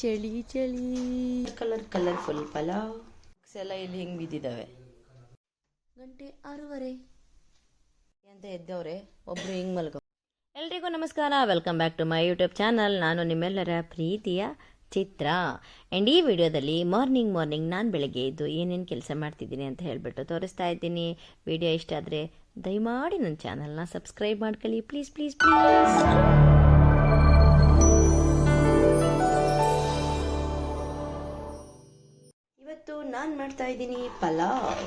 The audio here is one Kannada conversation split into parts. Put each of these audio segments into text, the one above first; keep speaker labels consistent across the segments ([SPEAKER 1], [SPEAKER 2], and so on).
[SPEAKER 1] ಚಳಿ ಚಳಿ. Colour colourful pulao. ಎಲ್ಲ ಇಲ್ಲಿ ಹಿಂಗೆ ಬಿದ್ದಿದಾವೆ? ಗಂಟೆ ಆರೂವರೆ. ಅಂತ ಎದ್ದವ್ರೆ? ಒಬ್ರು ಹಿಂಗೆ ಮಲ್ಕೊ ಎಲ್ರಿಗೂ ನಮಸ್ಕಾರ. Welcome back to my YouTube channel ನಾನು ನಿಮ್ಮೆಲ್ಲರ ಪ್ರೀತಿಯ ಚಿತ್ರ. ಆ್ಯಂಡ್ ಈ ವಿಡಿಯೋದಲ್ಲಿ ಮಾರ್ನಿಂಗ್ ಮಾರ್ನಿಂಗ್ ನಾನು ಬೆಳಗ್ಗೆ ಇದ್ದು ಏನೇನು ಕೆಲಸ ಮಾಡ್ತಿದ್ದೀನಿ ಅಂತ ಹೇಳಿಬಿಟ್ಟು ತೋರಿಸ್ತಾ ಇದ್ದೀನಿ. ವಿಡಿಯೋ ಇಷ್ಟ ಆದರೆ ದಯಮಾಡಿ ನನ್ನ ಚಾನಲ್ನ ಸಬ್ಸ್ಕ್ರೈಬ್ ಮಾಡ್ಕೊಳ್ಳಿ. ಪ್ಲೀಸ್ ಪ್ಲೀಸ್ ಪ್ಲೀಸ್ ಮಾಡ್ತಾ ಇದ್ದೀನಿ pulao.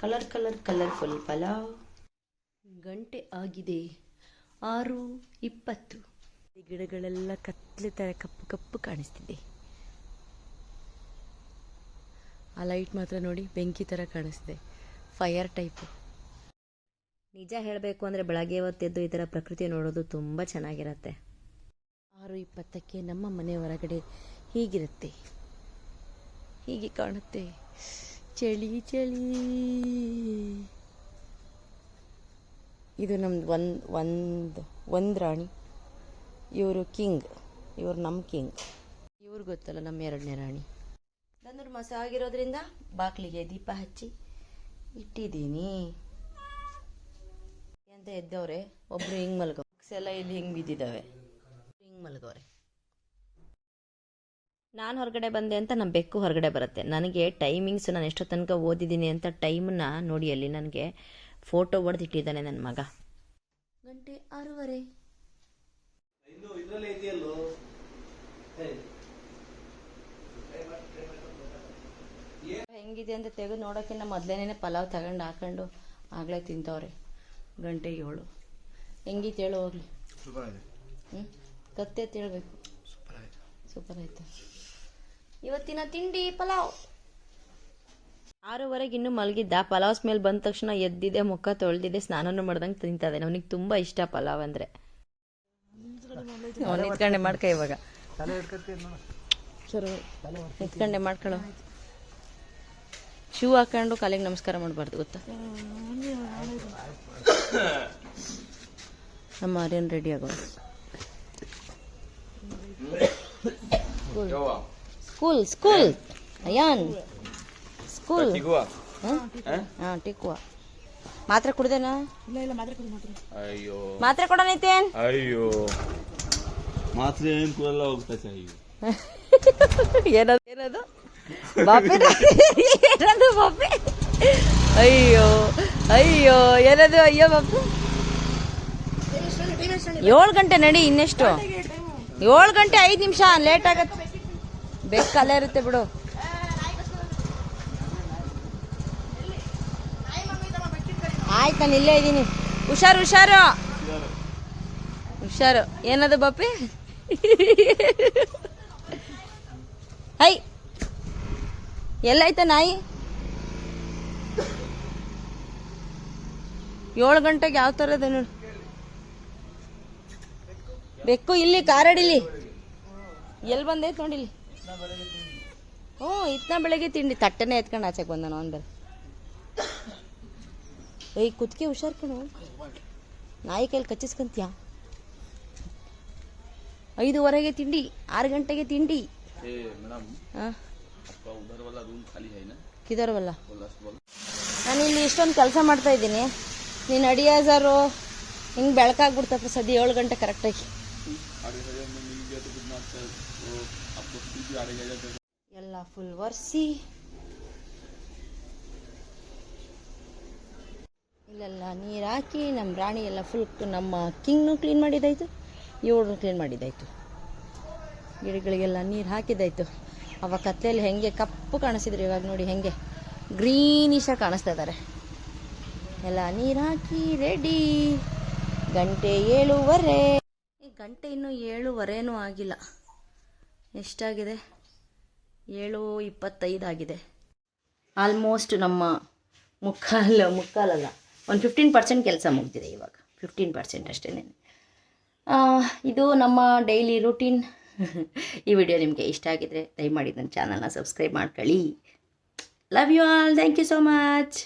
[SPEAKER 1] Colour colour colourful pulao. ಗಂಟೆ ಆಗಿದೆ ಆರು ಇಪ್ಪತ್ತು. ಗಿಡಗಳೆಲ್ಲ ಕತ್ಲೆ ಥರ ಕಪ್ಪು ಕಪ್ಪು ಕಾಣಿಸ್ತಿದೆ. ಆ ಲೈಟ್ ಮಾತ್ರ ನೋಡಿ ಬೆಂಕಿ ಥರ ಕಾಣಿಸ್ತಿದೆ. ಫೈರ್ ಟೈಪು ನಿಜ ಹೇಳಬೇಕು ಅಂದರೆ ಬೆಳಗ್ಗೆ ಹೊತ್ತೆದ್ದು ಈ ಥರ ಪ್ರಕೃತಿ ನೋಡೋದು ತುಂಬ ಚೆನ್ನಾಗಿರತ್ತೆ. ಆರು ಇಪ್ಪತ್ತಕ್ಕೆ ನಮ್ಮ ಮನೆ ಹೊರಗಡೆ ಹೀಗಿರುತ್ತೆ. ಹೀಗೆ ಕಾಣುತ್ತೆ. ಚಳಿ ಚಳಿ. ಇದು ನಮ್ದು ಒಂದು ಒಂದು ಒಂದು ರಾಣಿ. ಇವರು ಕಿಂಗ್. ಇವರು ನಮ್ಮ ಕಿಂಗ್. ಇವ್ರು ಗೊತ್ತಲ್ಲ ನಮ್ಮ ಎರಡನೇ ರಾಣಿ. ಧನುರ್ಮಾಸ ಆಗಿರೋದ್ರಿಂದ ಬಾಗಿಲಿಗೆ ದೀಪ ಹಚ್ಚಿ ಇಟ್ಟಿದ್ದೀನಿ. ಅಂತ ಎದ್ದವ್ರೆ? ಒಬ್ರು ಹಿಂಗೆ ಮಲ್ಗೋ ಎಲ್ಲ ಇಲ್ಲಿ ಹಿಂಗೆ ಬಿದ್ದಿದ್ದಾವೆ. ಹಿಂಗೆ ಮಲ್ಗವ್ರೆ. ನಾನು ಹೊರಗಡೆ ಬಂದೆ ಅಂತ ನಮ್ಮ ಬೆಕ್ಕು ಹೊರಗಡೆ ಬರುತ್ತೆ. ನನಗೆ ಟೈಮಿಂಗ್ಸ್ ನಾನು ಎಷ್ಟೋ ತನಕ ಓದಿದ್ದೀನಿ ಅಂತ ಟೈಮನ್ನ ನೋಡಿ ಅಲ್ಲಿ ನನಗೆ ಫೋಟೋ ಹೊಡೆದಿಟ್ಟಿದ್ದಾನೆ ನನ್ನ ಮಗ. ಗಂಟೆ ಆರೂವರೆ.
[SPEAKER 2] ಇನ್ನು ಇದ್ರಲ್ಲೇ ಇದೆಯಲ್ಲೋ?
[SPEAKER 1] ಹೆಂಗಿದೆ ಅಂತ ತೆಗೆದು ನೋಡೋಕ್ಕಿಂತ ಮೊದಲೇನೇ ಪಲಾವ್ ತಗೊಂಡು ಹಾಕೊಂಡು ಆಗಲೇ ತಿಂತವ್ರೆ. ಗಂಟೆ ಏಳು. ಹೆಂಗಿತ್ತು ಹೇಳು ಹೋಗ್ಲಿ. ಹ್ಞೂ ಕತ್ತೆ ತಿಳ್ಬೇಕು.
[SPEAKER 2] ಸೂಪರ್ ಆಯ್ತು.
[SPEAKER 1] ಇವತ್ತಿನ ತಿಂಡಿ ಪಲಾವ್. ಆರೂವರೆಗೆ ಇನ್ನೂ ಮಲಗಿದ್ದ ಪಲಾವ್ ಸ್ಮೆಲ್ ಬಂದ ತಕ್ಷಣ ಎದ್ದಿದೆ ಮುಖ ತೊಳೆದಿದೆ ಸ್ನಾನನೂ ಮಾಡ್ದಂಗೆ ತಿಂತದೆ ಅವನಿಗೆ ತುಂಬ ಇಷ್ಟ ಪಲಾವ್ ಅಂದರೆ. ಅವ್ನು ನಿತ್ಕೊಂಡೆ ಮಾಡ್ಕ ಇವಾಗ.
[SPEAKER 2] ತಲೆ ಹಿಡ್ಕತ್ತೀನಿ ನೋಡು
[SPEAKER 1] ಸರಿ ನಿತ್ಕೊಂಡೆ ಮಾಡ್ಕೊಳ್ಳೋ ಶೂ ಹಾಕೊಂಡು ಕಾಲಿಗೆ ನಮಸ್ಕಾರ ಮಾಡಬಾರ್ದು ಗೊತ್ತಾ? ನಮ್ಮ ಆರ್ಯನ್ ರೆಡಿ ಆಗೋ ಸ್ಕೂಲ್ ಸ್ಕೂಲ್ ಅಯಾನ್ ಸ್ಕೂಲ್ ಹಾಂ ಟಿಕ್ಕುವ ಮಾತ್ರೆ ಕುಡ್ದೇನಾ?
[SPEAKER 2] ಅಯ್ಯೋ.
[SPEAKER 1] ಮಾತ್ರೆ ಕೊಡೋಣೈತೇನ್
[SPEAKER 2] ಅಯ್ಯೋ. ಮಾತ್ರ ಏನ್ ಕೂದಲ್ಲ ಹೋಗ್ತಾ ಅಯ್ಯೋ.
[SPEAKER 1] ಏನದು ಏನದು? ಬಾಪಿ ಏನದು ಬಾಪಿ? ಅಯ್ಯೋ ಅಯ್ಯೋ ಏನದು ಅಯ್ಯೋ ಬಾಪು? ಏಳು ಗಂಟೆ ನಡಿ ಇನ್ನೆಷ್ಟು? ಏಳು ಗಂಟೆ ಐದು ನಿಮಿಷ ಲೇಟ್ ಆಗತ್ತೆ. ಬೆಕ್ಕಲ್ಲೇ ಇರುತ್ತೆ ಬಿಡು. ಆಯ್ತು, ನಾನು ಇಲ್ಲೇ ಇದ್ದೀನಿ. ಹುಷಾರು ಹುಷಾರು. ಹುಷಾರು. ಏನದು ಬಾಪಿ ಹೈ. ಎಲ್ಲೈತೆ ನಾಯಿ? ಏಳು ಗಂಟೆಗೆ ಯಾವ ಥರ ಇದೆ ನೋಡಿ. ಬೆಕ್ಕು ಇಲ್ಲಿ ಕಾರಡಿಲಿ ಎಲ್ಲಿ ಬಂದೈತೆ ನೋಡಿಲಿ ಹ್ಞೂ ಇತ್ನ ಬೆಳಗ್ಗೆ ತಿಂಡಿ. ತಟ್ಟನೆ ಎತ್ಕೊಂಡು ಆಚೆಗೆ ಬಂದ ಅಂದ್ರೆ ಏಯ್ ಕುತ್ಕೆ ಹುಷಾರ್ ಕಣು. ನಾಯಿ ಕೈಲಿ ಕಚ್ಚಿಸ್ಕಂತೀಯ? ಐದುವರೆಗೆ ತಿಂಡಿ ಆರು ಗಂಟೆಗೆ ತಿಂಡಿ. ಕಿದರ್ವಲ್ಲ? ನಾನು ಇಲ್ಲಿ ಇಷ್ಟೊಂದು ಕೆಲಸ ಮಾಡ್ತಾ ಇದ್ದೀನಿ. ನೀನು ಅಡಿಯಾಜಾರು ಹಿಂಗೆ ಬೆಳಕಾಗ್ಬಿಡ್ತಪ್ಪ ಸದ್ಯ ಏಳು ಗಂಟೆ ಕರೆಕ್ಟಾಗಿ ಎಲ್ಲ ಫುಲ್ ಒರೆಸಿ. ಇಲ್ಲೆಲ್ಲ ನೀರು ಹಾಕಿ ನಮ್ಮ ರಾಣಿ ಎಲ್ಲ ಫುಲ್ ನಮ್ಮ ಕಿಂಗ್ನು ಕ್ಲೀನ್ ಮಾಡಿದಾಯ್ತು ಇವ್ರನ್ನೂ ಕ್ಲೀನ್ ಮಾಡಿದಾಯ್ತು ಗಿಡಗಳಿಗೆಲ್ಲ ನೀರು ಹಾಕಿದಾಯ್ತು ಅವ ಕತ್ತಲೆಯಲ್ಲಿ ಹೆಂಗೆ ಕಪ್ಪು ಕಾಣಿಸಿದ್ರು ಇವಾಗ ನೋಡಿ ಹೆಂಗೆ ಗ್ರೀನಿಶಾಗಿ ಕಾಣಿಸ್ತಾ ಇದ್ದಾರೆ ಎಲ್ಲ ನೀರು ಹಾಕಿ ರೆಡಿ ಗಂಟೆ ಏಳುವರೆ. ಗಂಟೆ ಇನ್ನೂ ಏಳುವರೆನೂ ಆಗಿಲ್ಲ. ಎಷ್ಟಾಗಿದೆ? ಏಳು ಇಪ್ಪತ್ತೈದು ಆಗಿದೆ. ಆಲ್ಮೋಸ್ಟ್ ನಮ್ಮ ಮುಕ್ಕಾಲು ಮುಕ್ಕಾಲಲ್ಲ ಒಂದು ಫಿಫ್ಟೀನ್ ಪರ್ಸೆಂಟ್ ಕೆಲಸ ಮುಗಿದಿದೆ ಇವಾಗ. ಫಿಫ್ಟೀನ್ ಪರ್ಸೆಂಟ್ ಅಷ್ಟೇ ಇದು ನಮ್ಮ ಡೈಲಿ ರೂಟೀನ್ ಈ ವಿಡಿಯೋ ನಿಮಗೆ ಇಷ್ಟ ಆಗಿದ್ರೆ ದಯಮಾಡಿ ನನ್ನ ಚಾನಲ್ನ ಸಬ್ಸ್ಕ್ರೈಬ್ ಮಾಡ್ಕೊಳ್ಳಿ. Love you all thank you so much